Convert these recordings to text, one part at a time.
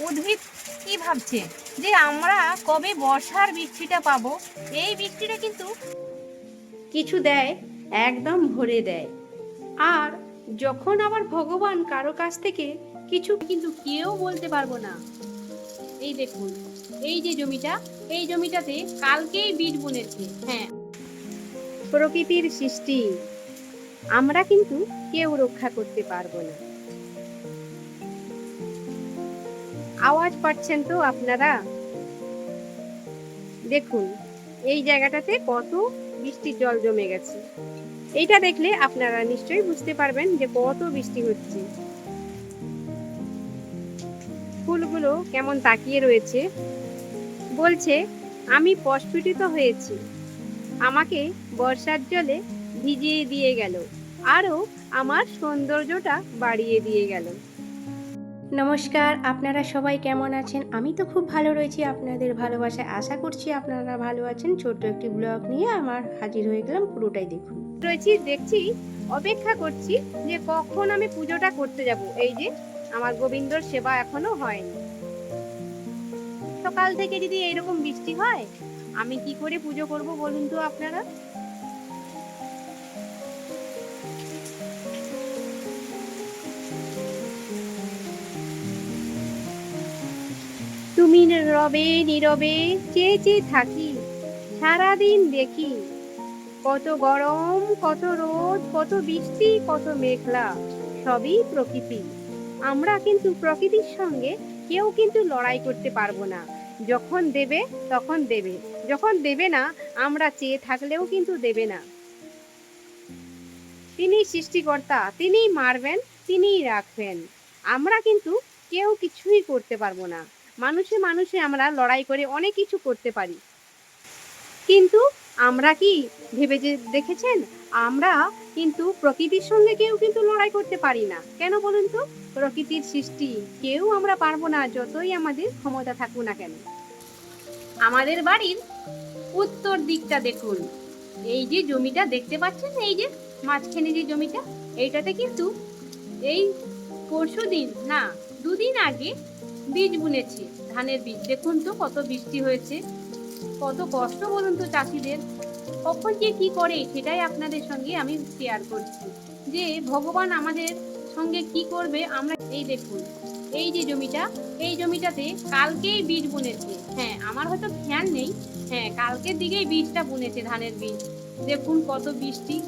উদ্ভিদ কি ভাবছে? যে আমরা কবে বর্ষার বৃষ্টিটা পাবো? এই বৃষ্টিটা কিন্তু কিছু দেয়, একদম ভরে দেয়। আর যখন আবার ভগবান কারও কাছ থেকে কিছু কিন্তু কেউ বলতে পারব না। এই দেখুন, এই যে জমিটা, এই জমিটাতে কালকেই বীজ বুনেছে। হ্যাঁ। প্রকৃতির সৃষ্টি। আমরা কিন্তু কেউ রক্ষা করতে পারব না। আওয়াজ পাচ্ছেন তো আপনারা? দেখুন, এই জায়গাটাতে কত বৃষ্টির জল জমে গেছে। এইটা দেখলে আপনারা নিশ্চয়ই বুঝতে পারবেন যে কত বৃষ্টি হচ্ছে। ফুলগুলো কেমন তাকিয়ে রয়েছে। বলছে, আমি প্রস্ফুটিত হয়েছি। আমাকে বর্ষার জলে ভিজিয়ে দিয়ে গেল। আরও আমার সৌন্দর্যটা বাড়িয়ে দিয়ে গেল। নমস্কার, আপনারা সবাই কেমন আছেন? আমি তো খুব ভালো রয়েছি, আপনাদের ভালোবাসায় আশা করছি আপনারা ভালো আছেন। ছোট্ট একটি ব্লগ নিয়ে আমার হাজির হয়ে গেলাম, পুরোটাই দেখুন। রয়েছি, দেখছি, অপেক্ষা করছি যে কখন আমি পুজোটা করতে যাব। এই যে, আমার গোবিন্দর সেবা এখনও হয়নি। সকাল থেকে যদি এইরকম বৃষ্টি হয়, আমি কি করে পুজো করব বলুন তো আপনারা? তুমি রবে নীরবে চেয়ে চেয়ে থাকি, সারাদিন দেখি কত গরম, কত রোদ, কত বৃষ্টি, কত মেঘলা, সবই প্রকৃতি। আমরা কিন্তু প্রকৃতির সঙ্গে কেউ কিন্তু লড়াই করতে পারব না। যখন দেবে, তখন দেবে। যখন দেবে না, আমরা চেয়ে থাকলেও কিন্তু দেবে না। তিনি সৃষ্টিকর্তা, তিনিই মারবেন, তিনিই রাখবেন। আমরা কিন্তু কেউ কিছুই করতে পারব না। মানুষে মানুষে আমরা লড়াই করে অনেক কিছু করতে পারি। কিন্তু আমরা কি ভেবে যে, দেখেছেন? আমরা কিন্তু প্রকৃতির সঙ্গে কেউ কিন্তু লড়াই করতে পারি না। কেন বলুন তো? প্রকৃতির সৃষ্টি কেউ আমরা পারব না যতই আমাদের ক্ষমতা থাকুক না কেন। আমাদের বাড়ির উত্তর দিকটা দেখুন। এই যে জমিটা দেখতে পাচ্ছেন? এই যে মাঝখানে যে জমিটা, এইটাতে কিন্তু এই পরশু দিন না, দুদিন আগে বীজ বুনেছে। ধানের বীজ। দেখুন তো কত বৃষ্টি হয়েছে। কত কষ্ট বলুন তো চাষিদের। কখন যে কি করে, সেটাই আপনাদের সঙ্গে আমি শেয়ার করছি। যে ভগবান আমাদের সঙ্গে কি করবে, আমরা এই দেখুন। এই যে জমিটা, এই জমিটাতে কালকেই বীজ বুনেছে। হ্যাঁ আমার হয়তো খেয়াল নেই। হ্যাঁ কালকের দিকেই বীজটা বুনেছে ধানের বীজ। দেখুন কত বৃষ্টি।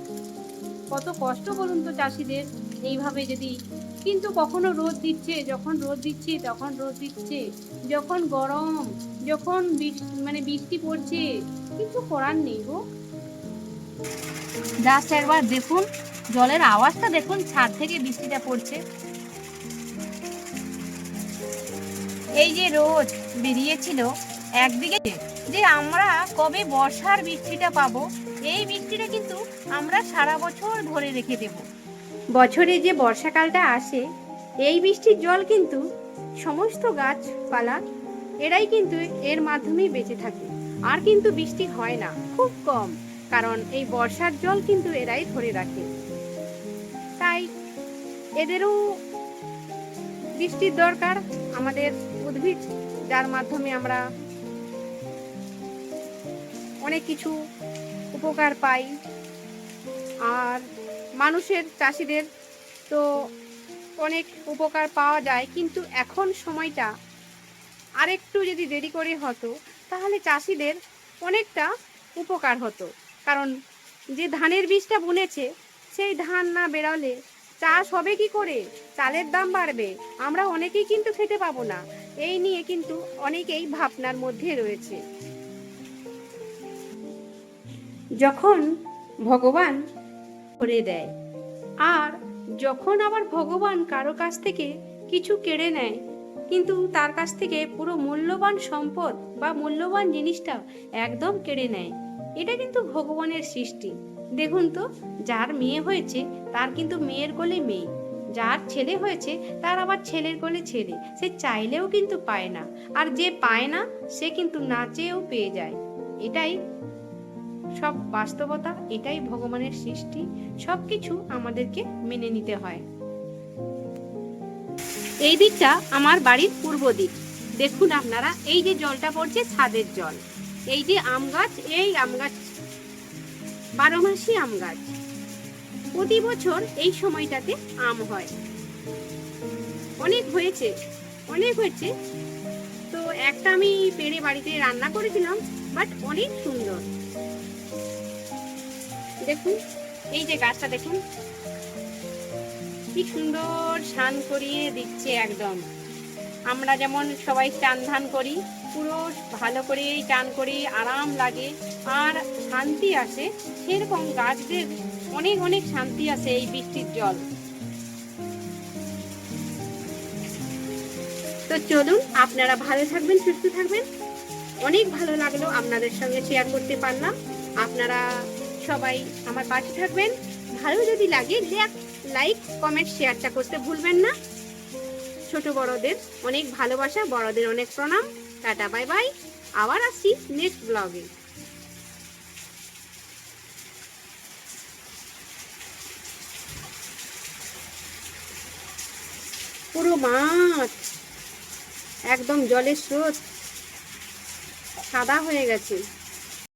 কত কষ্ট বলুন তো চাষিদের। এইভাবে যদি কিন্তু কখনো রোদ দিচ্ছে, যখন রোদ দিচ্ছে, তখন রোদ দিচ্ছে, যখন গরম, যখন মানে বৃষ্টি পড়ছে, কিছু করার নেই গো। জাস্ট একবার দেখুন, জলের আওয়াজটা দেখুন, ছাদ থেকে বৃষ্টিটা পড়ছে। এই যে রোদ বেরিয়েছিল, একদিকে যে আমরা কবে বর্ষার বৃষ্টিটা পাবো, এই বৃষ্টিটা কিন্তু আমরা সারা বছর ধরে রেখে দেব। বছরে যে বর্ষাকালটা আসে, এই বৃষ্টির জল কিন্তু সমস্ত গাছপালা, এরাই কিন্তু এর মাধ্যমেই বেঁচে থাকে। আর কিন্তু বৃষ্টি হয় না, খুব কম, কারণ এই বর্ষার জল কিন্তু এরাই ধরে রাখে। তাই এদেরও বৃষ্টির দরকার, আমাদের উদ্ভিদ, যার মাধ্যমে আমরা অনেক কিছু উপকার পাই। আর মানুষের চাষিদের তো অনেক উপকার পাওয়া যায়, কিন্তু এখন সময়টা আরেকটু যদি দেরি করে হতো, তাহলে চাষিদের অনেকটা উপকার হতো। কারণ যে ধানের বীজটা বুনেছে, সেই ধান না বেরোলে চাষ হবে কি করে? চালের দাম বাড়বে, আমরা অনেকেই কিন্তু খেতে পাবো না। এই নিয়ে কিন্তু অনেকেই ভাবনার মধ্যে রয়েছে। যখন ভগবান করে দেয়। আর যখন আবার ভগবান কারও কাছ থেকে কিছু কেড়ে নেয়, কিন্তু তার কাছ থেকে পুরো মূল্যবান সম্পদ বা মূল্যবান জিনিসটা একদম কেড়ে নেয়, এটা কিন্তু ভগবানের সৃষ্টি। দেখুন তো, যার মেয়ে হয়েছে, তার কিন্তু মেয়ের কোলে মেয়ে। যার ছেলে হয়েছে, তার আবার ছেলের কোলে ছেলে। সে চাইলেও কিন্তু পায় না। আর যে পায় না, সে কিন্তু না চেয়েও পেয়ে যায়। এটাই সব বাস্তবতা, এটাই ভগবানের সৃষ্টি সব কিছু আমাদেরকে মেনে নিতে হয়। এই দিকটা আমার বাড়ির পূর্ব দিক। দেখুন আপনারা, এই যে জলটা পড়ছে ছাদের জল। এই যে আম গাছ, এই আম গাছ, বারো মাসি আম গাছ। প্রতি বছর এই সময়টাতে আম হয়। অনেক হয়েছে অনেক হয়েছে। তো একটা আমি পেড়ে বাড়িতে রান্না করেছিলাম, বাট অনেক সুন্দর। দেখুন, এই যে গাছটা দেখুন। কি সুন্দর স্নান করিয়ে দিচ্ছে একদম। আমরা যেমন সবাই চান ধান করি, পুরো ভালো করে চান করি, আরাম লাগে, আর শান্তি আসে। সেরকম গাছদের অনেক অনেক শান্তি আসে এই বৃষ্টির জল। তো চলুন, আপনারা ভালো থাকবেন, সুস্থ থাকবেন। অনেক ভালো লাগল আপনাদের সঙ্গে শেয়ার করতে পারলাম। আপনারা সবাই আমার পাশে থাকবেন। ভালো যদি লাগে লাইক কমেন্ট শেয়ারটা করতে ভুলবেন না। ছোট বড়দের অনেক ভালোবাসা, বড়দের অনেক প্রণাম। Tata, bye bye. আবার আসি নেক্সট ব্লগে পুরো মাছ একদম জলের স্রোত, সাদা হয়ে গেছে।